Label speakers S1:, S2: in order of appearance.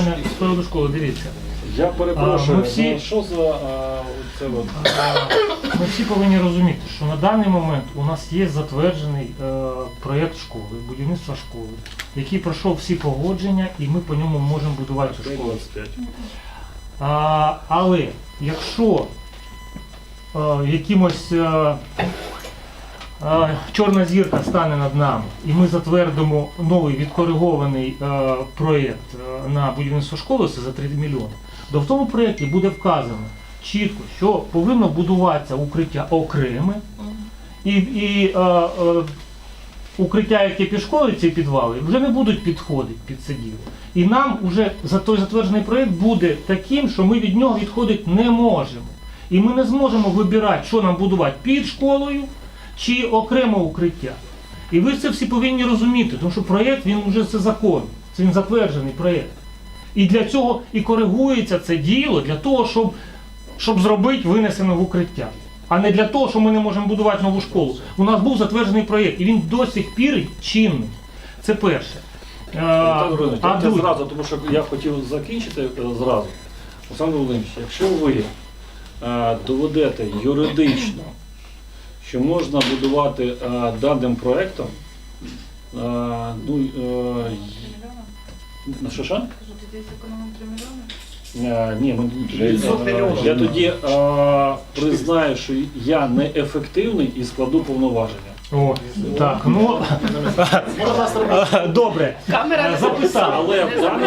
S1: З приводу школи, дивіться.
S2: Я перепрошую,
S1: А, ми всі-
S2: ну, що за а, це от?
S1: Ми всі повинні розуміти, що на даний момент у нас є затверджений е, проєкт школи, будівництва школи, який пройшов всі погодження, і ми по ньому можемо будувати цю школу. А, але якщо е, якимось е, чорна зірка стане над нами, і ми затвердимо новий відкоригований е, проєкт е, на будівництво школи це за 3 мільйони, то в тому проєкті буде вказано чітко, що повинно будуватися укриття окреме, і, і е, е, укриття, яке під школою, ці підвали, вже не будуть підходити під це діло. І нам вже за той затверджений проєкт буде таким, що ми від нього відходити не можемо. І ми не зможемо вибирати, що нам будувати під школою чи окремо укриття. І ви це всі повинні розуміти, тому що проєкт він вже це закон, це він затверджений проєкт. І для цього і коригується це діло для того, щоб, щоб зробити винесене в укриття. А не для того, що ми не можемо будувати нову школу. У нас був затверджений проєкт, і він до сих пір чинний. Це перше. Е,
S2: Олександр
S1: а друге-
S2: зразу, тому що я хотів закінчити е, зразу. Олександр Володимирович, якщо ви е, доведете юридично, що можна будувати е, даним проектом, е, ну, е, на що що?
S3: Кажу, 3 мільйони.
S2: Е, Ні, ми,
S4: 900
S2: я тоді е, признаю, що я неефективний і складу повноваження.
S1: О, так, ну добре.
S3: Камера
S1: Записали.
S2: Але в даному